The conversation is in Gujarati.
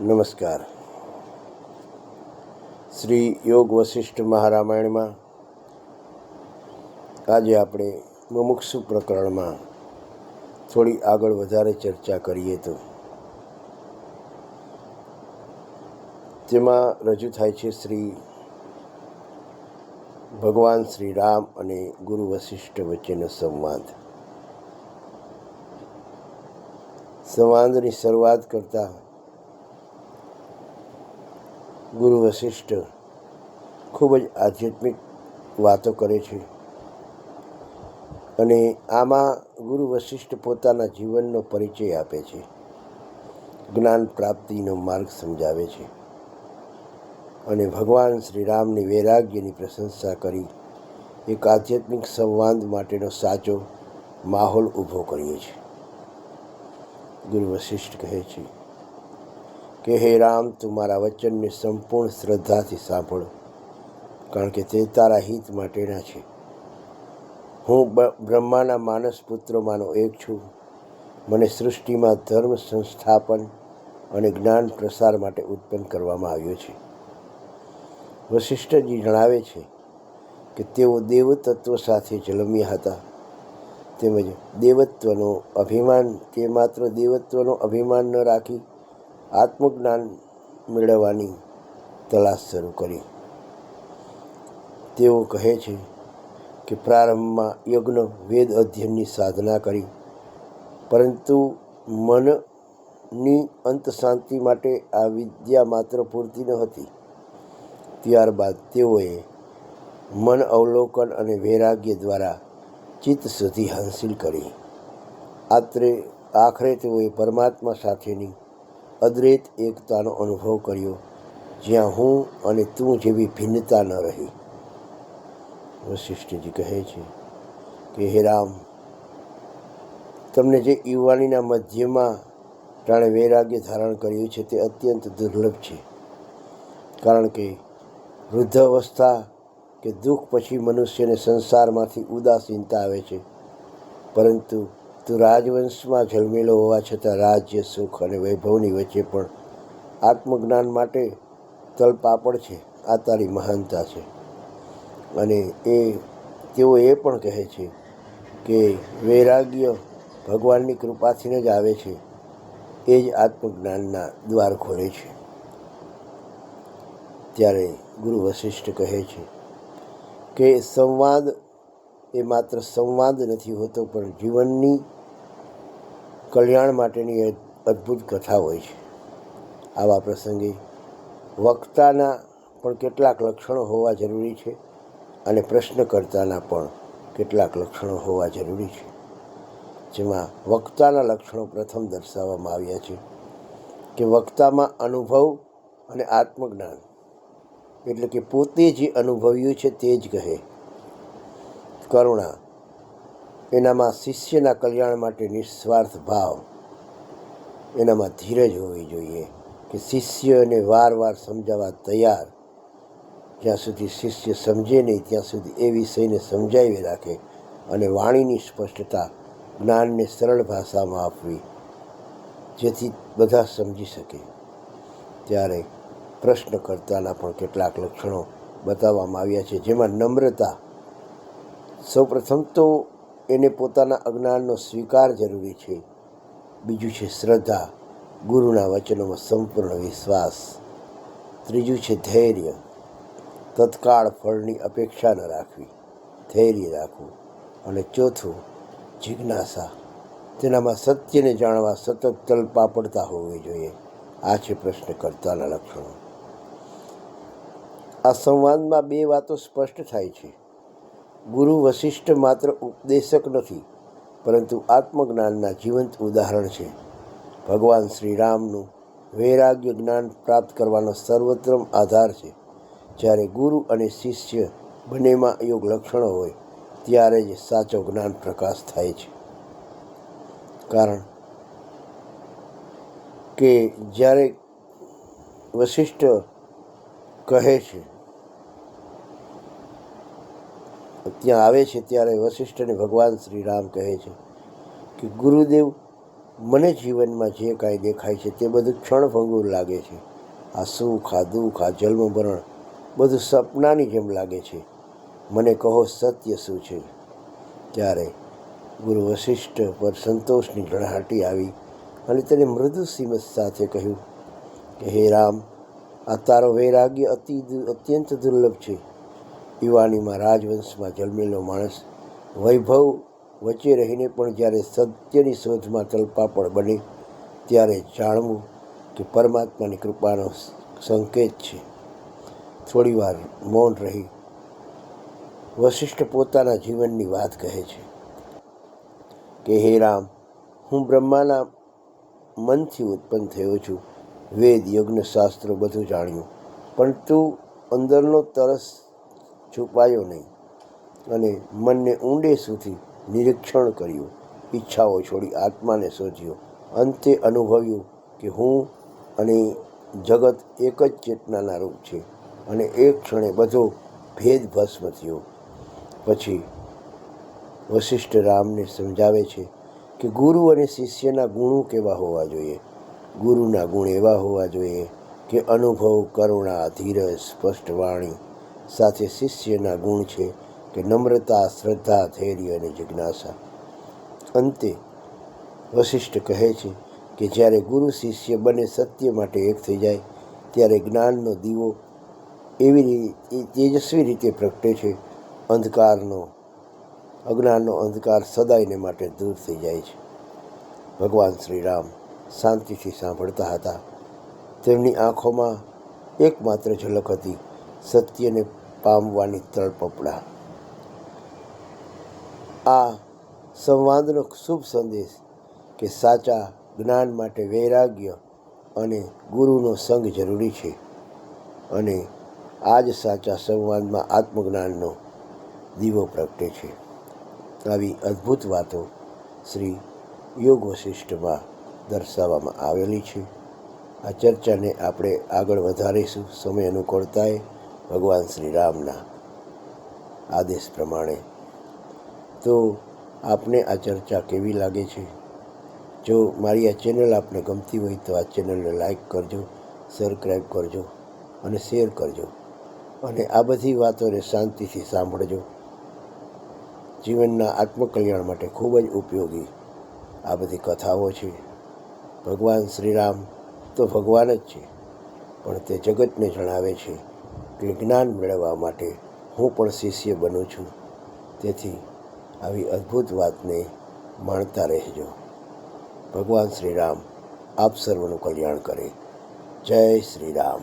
નમસ્કાર. શ્રી યોગ વશિષ્ઠ મહારામાયણમાં આજે આપણે મુમુક્ષુ પ્રકરણમાં થોડી આગળ વધારે ચર્ચા કરીએ તો. તેમાં રજૂ થાય છે શ્રી ભગવાન શ્રી રામ અને ગુરુ વશિષ્ઠ વચ્ચેનો સંવાદ. સંવાદની શરૂઆત કરતાં ગુરુ વશિષ્ઠ ખૂબ જ આધ્યાત્મિક વાતો કરે છે. અને આમાં ગુરુ વશિષ્ઠ પોતાના જીવનનો પરિચય આપે છે. જ્ઞાન પ્રાપ્તિનો માર્ગ સમજાવે છે. અને ભગવાન શ્રી રામની વૈરાગ્યની પ્રશંસા કરી એક આધ્યાત્મિક સંવાદ માટેનો સાચો માહોલ ઊભો કરીએ છીએ. ગુરુ વશિષ્ઠ કહે છે કે હે રામ, તું મારા વચનને સંપૂર્ણ શ્રદ્ધાથી સાંભળો, કારણ કે તે તારા હિત માટેના છે. હું બ્રહ્માના માનસ પુત્રોમાંનો એક છું. મને સૃષ્ટિમાં ધર્મ સંસ્થાપન અને જ્ઞાન પ્રસાર માટે ઉત્પન્ન કરવામાં આવ્યો છે. વશિષ્ઠજી જણાવે છે કે તેઓ દેવતત્વ સાથે જન્મ્યા હતા. તેમજ દેવત્વનો અભિમાન, તે માત્ર દેવત્વનો અભિમાન ન રાખી આત્મજ્ઞાન મેળવવાની તલાશ શરૂ કરી. તેઓ કહે છે કે પ્રારંભમાં યજ્ઞ વેદ અધ્યયનની સાધના કરી, પરંતુ મનની અંત શાંતિ માટે આ વિદ્યા માત્ર પૂરતી ન હતી. ત્યારબાદ તેઓએ મન અવલોકન અને વૈરાગ્ય દ્વારા ચિત્ત સુધી હાંસિલ કરી. આત્રે, આખરે તેઓએ પરમાત્મા સાથેની અદ્વૈત એકતાનો અનુભવ કર્યો, જ્યાં હું અને તું જેવી ભિન્નતા ન રહી. વશિષ્ઠજી કહે છે કે, હે રામ, તમને જે યુવાનીના મધ્યમાં જાણે વૈરાગ્ય ધારણ કર્યું છે તે અત્યંત દુર્લભ છે. કારણ કે વૃદ્ધ અવસ્થા કે દુઃખ પછી મનુષ્યને સંસારમાંથી ઉદાસીનતા આવે છે. પરંતુ તું રાજવંશમાં જન્મેલો હોવા છતાં રાજ્ય સુખ અને વૈભવની વચ્ચે પણ આત્મજ્ઞાન માટે તલપાપડ છે. આ તારી મહાનતા છે. અને એ, તેઓ એ પણ કહે છે કે વૈરાગ્ય ભગવાનની કૃપાથીને જ આવે છે. એ જ આત્મજ્ઞાનના દ્વાર ખોલે છે. ત્યારે ગુરુ વશિષ્ઠ કહે છે કે સંવાદ એ માત્ર સંવાદ નથી હોતો, પણ જીવનની કલ્યાણ માટેની અદ્ભુત કથા હોય છે. આવા પ્રસંગે વક્તાના પણ કેટલાક લક્ષણો હોવા જરૂરી છે અને પ્રશ્નકર્તાના પણ કેટલાક લક્ષણો હોવા જરૂરી છે. જેમાં વક્તાના લક્ષણો પ્રથમ દર્શાવવામાં આવ્યા છે કે વક્તામાં અનુભવ અને આત્મજ્ઞાન, એટલે કે પોતે જે અનુભવ્યું છે તે જ કહે. કરુણા, એનામાં શિષ્યના કલ્યાણ માટે નિસ્વાર્થ ભાવ, એનામાં ધીરજ હોવી જોઈએ કે શિષ્યને વાર વાર સમજાવવા તૈયાર. જ્યાં સુધી શિષ્ય સમજે નહીં, ત્યાં સુધી એ વિષયને સમજાવી રાખે અને વાણીની સ્પષ્ટતા જ્ઞાનને સરળ ભાષામાં આપવી, જેથી બધા સમજી શકે. ત્યારે પ્રશ્નકર્તાના પણ કેટલાક લક્ષણો બતાવવામાં આવ્યા છે, જેમાં નમ્રતા સૌપ્રથમ તો એને પોતાના અજ્ઞાનનો સ્વીકાર જરૂરી છે. બીજું છે શ્રદ્ધા. ગુરુના વચનોમાં સંપૂર્ણ વિશ્વાસ. ત્રીજું છે ધૈર્ય. તત્કાળ ફળની અપેક્ષા ન રાખવી. ધૈર્ય રાખવું. અને ચોથું, જિજ્ઞાસા. તેનામાં સત્યને જાણવા સતત તલપા પડતા હોવી જોઈએ. આ છે પ્રશ્ન કરતાના લક્ષણો. આ સંવાદમાં બે વાતો સ્પષ્ટ થાય છે. ગુરુ વશિષ્ઠ માત્ર ઉપદેશક નથી, પરંતુ આત્મજ્ઞાનના જીવંત ઉદાહરણ છે. ભગવાન શ્રી રામનું વૈરાગ્ય જ્ઞાન પ્રાપ્ત કરવાનો સર્વોત્તમ આધાર છે. જ્યારે ગુરુ અને શિષ્ય બંનેમાં યોગ લક્ષણો હોય, ત્યારે જ સાચો જ્ઞાન પ્રકાશ થાય છે. કારણ કે જ્યારે વશિષ્ઠ કહે છે ત્યાં આવે છે ત્યારે વશિષ્ઠને ભગવાન શ્રી રામ કહે છે કે, ગુરુદેવ, મને જીવનમાં જે કાંઈ દેખાય છે તે બધું ક્ષણભંગુર લાગે છે. આ સુખ, આ દુઃખ, આ જન્મભરણ બધું સપનાની જેમ લાગે છે. મને કહો સત્ય શું છે? ત્યારે ગુરુ વશિષ્ઠ પર સંતોષની ઝળહાટી આવી અને તેને મૃદુ સીમત સાથે કહ્યું કે, હે રામ, આ તારો વૈરાગ્ય અતિ અત્યંત દુર્લભ છે. યુવાનીમાં રાજવંશમાં જન્મેલો માણસ વૈભવ વચ્ચે રહીને પણ જ્યારે સત્યની શોધમાં તલપાપડ બને, ત્યારે જાણવું કે પરમાત્માની કૃપાનો સંકેત છે. થોડીવાર મૌન રહી વશિષ્ઠ પોતાના જીવનની વાત કહે છે કે, હે રામ, હું બ્રહ્માના મનથી ઉત્પન્ન થયો છું. વેદ યજ્ઞ શાસ્ત્રો બધું જાણ્યું. પણ તું અંદરનો તરસ છુપાયો નહીં. અને મનને ઊંડે સુધી નિરીક્ષણ કર્યું. ઈચ્છાઓ છોડી આત્માને શોધ્યો. અંતે અનુભવ્યું કે હું અને જગત એક જ ચેતનાના રૂપ છે અને એક ક્ષણે બધો ભેદ ભસ્મ થયો. પછી વશિષ્ઠ રામને સમજાવે છે કે ગુરુ અને શિષ્યના ગુણો કેવા હોવા જોઈએ? ગુરુના ગુણ એવા હોવા જોઈએ કે અનુભવ, કરુણા, ધીરજ, સ્પષ્ટ વાણી સાથે શિષ્યના ગુણ છે કે નમ્રતા, શ્રદ્ધા, ધૈર્ય અને જિજ્ઞાસા. અંતે, વશિષ્ઠ કહે છે કે જ્યારે ગુરુ શિષ્ય બંને સત્ય માટે એક થઈ જાય, ત્યારે જ્ઞાનનો દીવો એવી રીતે તેજસ્વી રીતે પ્રગટે છે. અંધકારનો, અજ્ઞાનનો અંધકાર સદાયને માટે દૂર થઈ જાય છે. ભગવાન શ્રી રામ શાંતિથી સાંભળતા હતા. તેમની આંખોમાં એકમાત્ર ઝલક હતી સત્યને પામવાની તળપપડા આ સંવાદનો શુભ સંદેશ કે સાચા જ્ઞાન માટે વૈરાગ્ય અને ગુરુનો સંગ જરૂરી છે અને આ જ સાચા સંવાદમાં આત્મજ્ઞાનનો દીવો પ્રગટે છે. આવી અદ્ભુત વાતો શ્રી યોગ વશિષ્ઠમાં દર્શાવવામાં આવેલી છે. આ ચર્ચાને આપણે આગળ વધારીશું. સમય અનુકૂળતાએ ભગવાન શ્રી રામના આદેશ પ્રમાણે. તો આપને આ ચર્ચા કેવી લાગે છે? જો મારી આ ચેનલ આપને ગમતી હોય તો આ ચેનલને લાઈક કરજો સબસ્ક્રાઈબ કરજો અને શેર કરજો. અને આ બધી વાતોને શાંતિથી સાંભળજો. જીવનના આત્મકલ્યાણ માટે ખૂબ જ ઉપયોગી આ બધી કથાઓ છે. ભગવાન શ્રીરામ તો ભગવાન જ છે, પણ તે જગતને જણાવે છે કે જ્ઞાન મેળવવા માટે હું પણ શિષ્ય બનું છું. તેથી આવી અદ્ભુત વાતને માણતા રહેજો. ભગવાન શ્રી રામ આપ સર્વનું કલ્યાણ કરે. જય શ્રી રામ